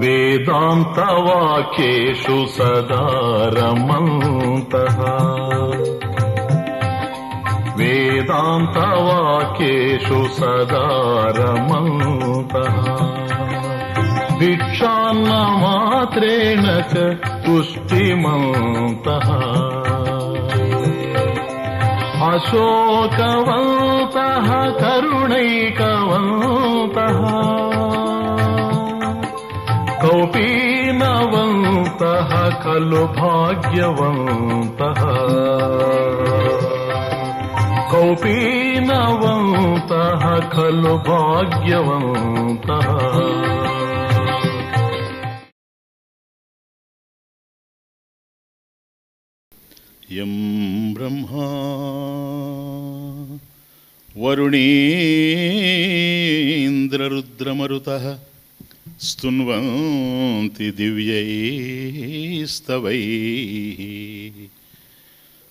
वेदान्तवाक्येषु सदा रमन्तः वेदान्तवाक्येषु सदा रमन्तः भिक्षान्नमात्रेण च तुष्टिमन्तः अशोकवन्तः करुणैकवन्तः कौपीनवन्तः खलु भाग्यवन्तः कौपीनवन्तः खलु भाग्यवन्तः यं ब्रह्मा वरुणीन्द्ररुद्रमरुतः స్తున్వంతి దివ్యైస్తవై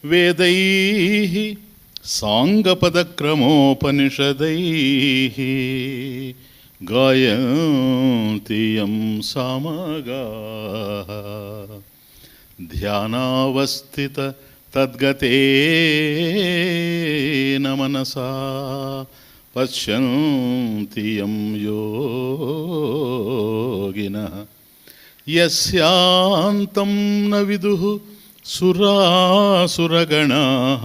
వేదై సాంగపదక్రమోపనిషదై గాయంతి యం సామగా. ధ్యానావస్థిత తద్గతే నమనసా पश्यन्ति यं योगिनः। यस्यान्तं न विदुः सुरासुरगणाः।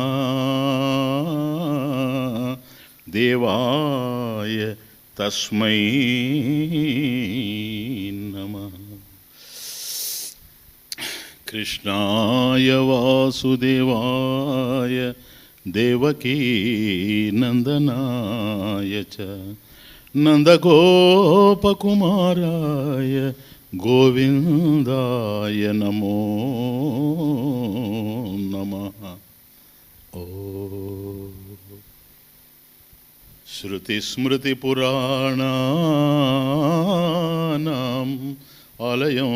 देवाय तस्मै नमः। कृष्णाय वासुदेवाय దేవకీ నందనాయ చ నందగోపకుమారాయ గోవిందాయ నమో నమ. శృతిస్మృతిపురాణానాం ఆలయం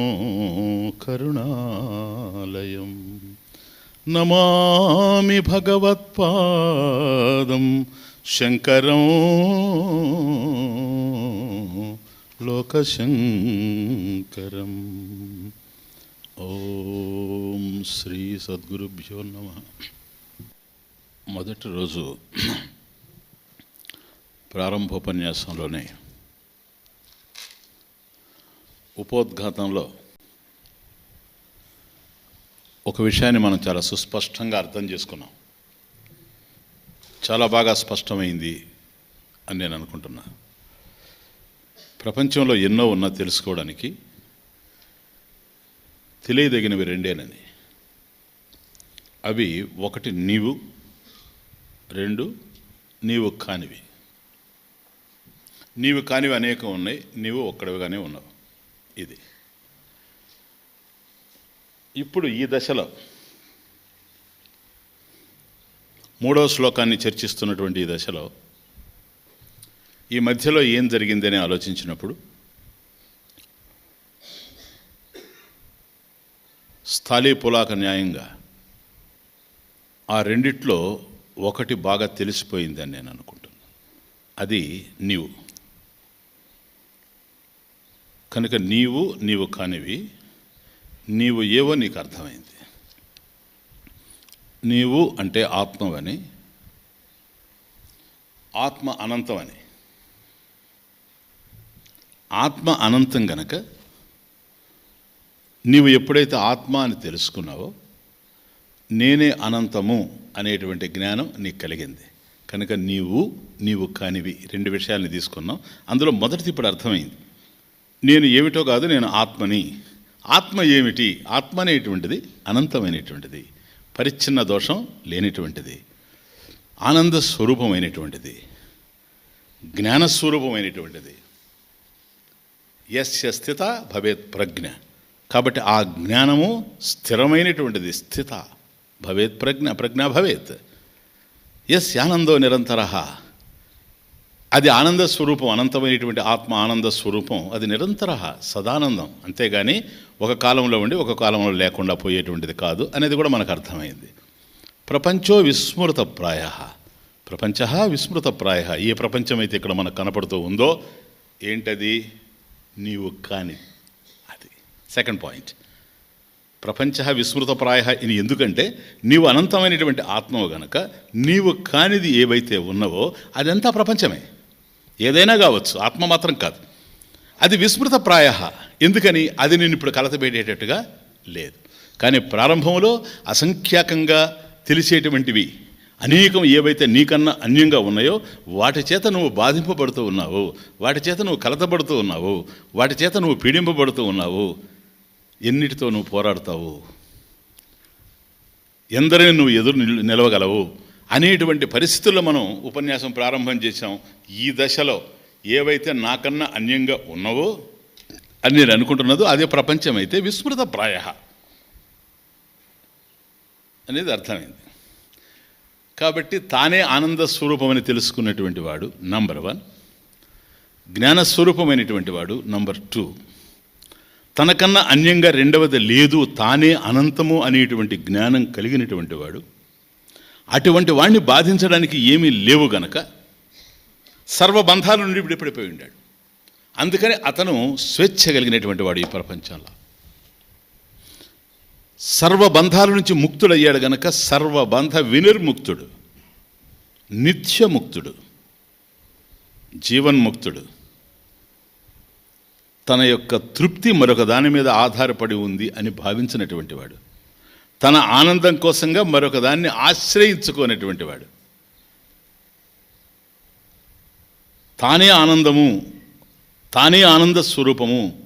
కరుణాలయం. నమామి భగవత్పాదం శంకరం. లోకశంకరం. ఓం శ్రీ సద్గురుభ్యో నమ. మొదటి రోజు ప్రారంభోపన్యాసంలోనే ఉపోద్ఘాతంలో ఒక విషయాన్ని మనం చాలా సుస్పష్టంగా అర్థం చేసుకున్నాం. చాలా బాగా స్పష్టమైంది అని నేను అనుకుంటున్నా. ప్రపంచంలో ఎన్నో ఉన్నా తెలుసుకోవడానికి తెలియదగినవి రెండేనని. అవి ఒకటి నీవు రెండు నీవు కానివి. నీవు కానివి అనేకం ఉన్నాయి నీవు ఒక్కడివిగానే ఉన్నావు. ఇది. ఇప్పుడు ఈ దశలో మూడవ శ్లోకాన్ని చర్చిస్తున్నటువంటి ఈ దశలో ఈ మధ్యలో ఏం జరిగిందని ఆలోచించినప్పుడు స్థాళీ పులాక న్యాయంగా ఆ రెండిట్లో ఒకటి బాగా తెలిసిపోయిందని నేను అనుకుంటున్నాను. అది నీవు. కనుక నీవు నీవు కానివి నీవు ఏవో నీకు అర్థమైంది. నీవు అంటే ఆత్మవని ఆత్మ అనంతమని ఆత్మ అనంతం గనక నీవు ఎప్పుడైతే ఆత్మ అని తెలుసుకున్నావో నేనే అనంతము అనేటువంటి జ్ఞానం నీకు కలిగింది. కనుక నీవు నీవు కానివి రెండు విషయాల్ని తీసుకున్నాం అందులో మొదటిది ఇప్పుడు అర్థమైంది. నేను ఏమిటో కాదు నేను ఆత్మని. ఆత్మ ఏమిటి? ఆత్మ అనేటువంటిది అనంతమైనటువంటిది. పరిచ్ఛిన్న దోషం లేనిటువంటిది. ఆనంద స్వరూపమైనటువంటిది. జ్ఞానస్వరూపమైనటువంటిది యస్య స్థిత భవేత్ ప్రజ్ఞ. కాబట్టి ఆ జ్ఞానము స్థిరమైనటువంటిది. స్థిత భవేత్ ప్రజ్ఞ ప్రజ్ఞ భవేత్. ఎస్ ఆనందో నిరంతర. అది ఆనంద స్వరూపం అనంతమైనటువంటి ఆత్మ ఆనంద స్వరూపం అది నిరంతర సదానందం. అంతేగాని ఒక కాలంలో ఉండి ఒక కాలంలో లేకుండా పోయేటువంటిది కాదు అనేది కూడా మనకు అర్థమైంది. ప్రపంచో విస్మృత ప్రాయ. ప్రపంచ విస్మృత ప్రాయ. ఏ ప్రపంచం అయితే ఇక్కడ మనకు కనపడుతూ ఉందో ఏంటది? నీవు కాని అది. సెకండ్ పాయింట్ ప్రపంచ విస్మృత ప్రాయ ఇది ఎందుకంటే నీవు అనంతమైనటువంటి ఆత్మవు గనక నీవు కానిది ఏవైతే ఉన్నవో అదంతా ప్రపంచమే. ఏదైనా కావచ్చు ఆత్మ మాత్రం కాదు. అది విస్మృత ప్రాయ. ఎందుకని అది నేను ఇప్పుడు కలతబెట్టేటట్టుగా లేదు. కానీ ప్రారంభంలో అసంఖ్యాకంగా తెలిసేటువంటివి అనేకం ఏవైతే నీకన్నా అన్యంగా ఉన్నాయో వాటి చేత నువ్వు బాధింపబడుతూ ఉన్నావు వాటి చేత నువ్వు కలతపడుతూ ఉన్నావు వాటి చేత నువ్వు పీడింపబడుతూ ఉన్నావు ఎన్నిటితో నువ్వు పోరాడతావు? ఎందరిని నువ్వు ఎదురు నిలవగలవు? అనేటువంటి పరిస్థితుల్లో మనం ఉపన్యాసం ప్రారంభం చేశాం. ఈ దశలో ఏవైతే నాకన్నా అన్యంగా ఉన్నవో అని నేను అనుకుంటున్నదో అదే ప్రపంచం అయితే విస్మృత ప్రాయ. అనేది అర్థమైంది. కాబట్టి తానే ఆనంద స్వరూపమని తెలుసుకున్నటువంటి వాడు నంబర్ వన్. జ్ఞానస్వరూపమైనటువంటి వాడు నంబర్ టూ. తనకన్నా అన్యంగా రెండవది లేదు తానే అనంతము అనేటువంటి జ్ఞానం కలిగినటువంటి వాడు. అటువంటి వాణ్ణి బాధించడానికి ఏమీ లేవు గనక సర్వబంధాల నుండి విడిపడిపోయి ఉన్నాడు అందుకని అతను స్వేచ్ఛ కలిగినటువంటి వాడు ఈ ప్రపంచంలో. సర్వబంధాల నుంచి ముక్తుడయ్యాడు గనక సర్వబంధ వినిర్ముక్తుడు నిత్యముక్తుడు జీవన్ముక్తుడు. తన యొక్క తృప్తి మరొక దాని మీద ఆధారపడి ఉంది అని భావించినటువంటి వాడు. తన ఆనందం కోసంగా మరొక దాన్ని ఆశ్రయించుకోనటువంటి వాడు. తానే ఆనందము తానే ఆనంద స్వరూపము.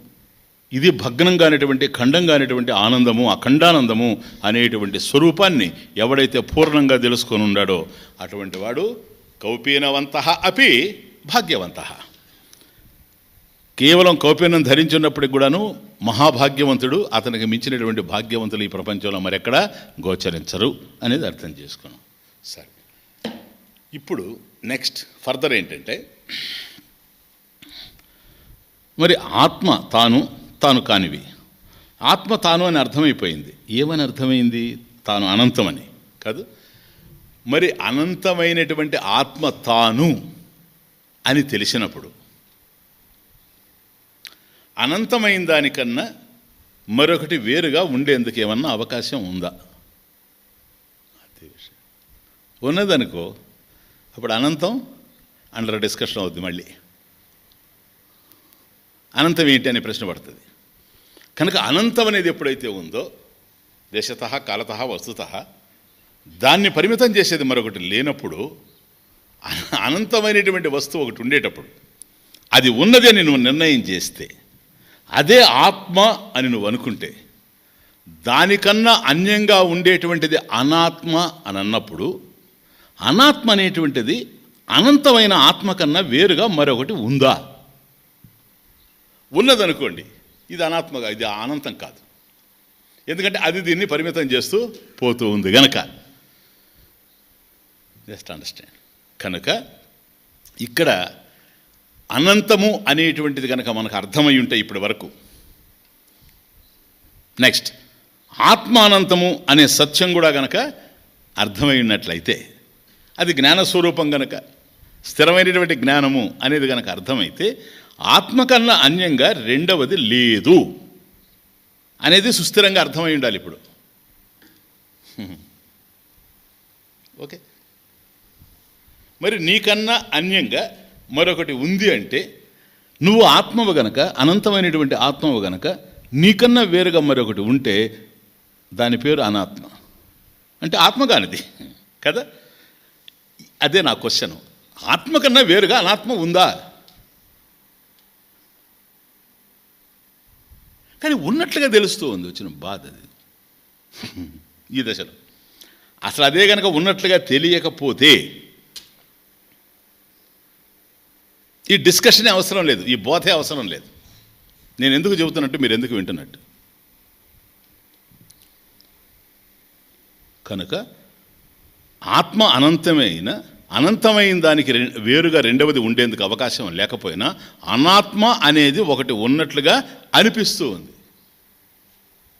ఇది భగ్నం కానిటువంటి ఖండం కానిటువంటి ఆనందము అఖండానందము అనేటువంటి స్వరూపాన్ని ఎవడైతే పూర్ణంగా తెలుసుకొని ఉన్నాడో అటువంటి వాడు కౌపీనవంత అపి భాగ్యవంత. కేవలం కౌపీనం ధరించున్నప్పటికి కూడాను మహాభాగ్యవంతుడు అతనికి మించినటువంటి భాగ్యవంతులు ఈ ప్రపంచంలో మరెక్కడా గోచరించరు అనేది అర్థం చేసుకున్నాం. సరే. ఇప్పుడు నెక్స్ట్ ఫర్దర్ ఏంటంటే మరి ఆత్మ తాను తాను కానివి. ఆత్మ తాను అని అర్థమైపోయింది. ఏమని అర్థమైంది? తాను అనంతమని. కాదు. మరి అనంతమైనటువంటి ఆత్మ తాను అని తెలిసినప్పుడు అనంతమైన దానికన్నా మరొకటి వేరుగా ఉండేందుకు ఏమన్నా అవకాశం ఉందా? అదే విషయం. ఉన్నదనుకో అప్పుడు అనంతం అండర్ డిస్కషన్ అవుద్ది మళ్ళీ. అనంతం ఏంటి అనే ప్రశ్న పడుతుంది. కనుక అనంతం అనేది ఎప్పుడైతే ఉందో దేశత కాలత వస్తుత దాన్ని పరిమితం చేసేది మరొకటి లేనప్పుడు అనంతమైనటువంటి వస్తువు ఒకటి ఉండేటప్పుడు అది ఉన్నది అని నువ్వు నిర్ణయం చేస్తే అదే ఆత్మ అని నువ్వు అనుకుంటే దానికన్నా అన్యంగా ఉండేటువంటిది అనాత్మ అని అన్నప్పుడు అనాత్మ అనేటువంటిది అనంతమైన ఆత్మ కన్నా వేరుగా మరొకటి ఉందా? ఉన్నదనుకోండి ఇది అనాత్మగా ఇది అనంతం కాదు. ఎందుకంటే అది దీన్ని పరిమితం చేస్తూ పోతూ ఉంది గనక. జస్ట్ అండర్స్టాండ్ కనుక ఇక్కడ అనంతము అనేటువంటిది కనుక మనకు అర్థమై ఉంటే ఇప్పటి వరకు. నెక్స్ట్ ఆత్మ అనంతము అనే సత్యం కూడా గనక అర్థమై ఉన్నట్లయితే అది జ్ఞానస్వరూపం గనక స్థిరమైనటువంటి జ్ఞానము అనేది కనుక అర్థమైతే ఆత్మ కన్నా అన్యంగా రెండవది లేదు అనేది సుస్థిరంగా అర్థమై ఉండాలి ఇప్పుడు. ఓకే. మరి నీకన్నా అన్యంగా మరొకటి ఉంది అంటే నువ్వు ఆత్మవు గనక అనంతమైనటువంటి ఆత్మవు గనక నీకన్నా వేరుగా మరొకటి ఉంటే దాని పేరు అనాత్మ. అంటే ఆత్మ కానిది కదా? అదే నా క్వశ్చన్. ఆత్మ కన్నా వేరుగా అనాత్మ ఉందా? కానీ ఉన్నట్లుగా తెలుస్తూ ఉంది వచ్చిన బాధ అది. ఈ దశలో. అసలు అదే కనుక ఉన్నట్లుగా తెలియకపోతే ఈ డిస్కషనే అవసరం లేదు ఈ బోధే అవసరం లేదు. నేను ఎందుకు చెబుతున్నట్టు మీరు ఎందుకు వింటున్నట్టు? కనుక ఆత్మ అనంతమైన అనంతమైన దానికి వేరుగా రెండవది ఉండేందుకు అవకాశం లేకపోయినా అనాత్మ అనేది ఒకటి ఉన్నట్లుగా అనిపిస్తూ ఉంది.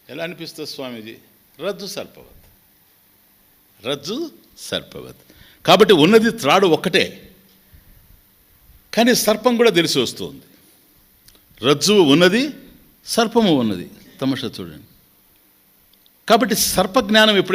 ఎలా అనిపిస్తుంది స్వామీజీ? రజ్జు సర్పవత్. రజ్జు సర్పవత్. కాబట్టి ఉన్నది త్రాడు ఒక్కటే. కానీ సర్పం కూడా తెలిసి వస్తుంది. రజ్జువు ఉన్నది సర్పము ఉన్నది. తమష చూడండి. కాబట్టి సర్పజ్ఞానం ఎప్పుడైతే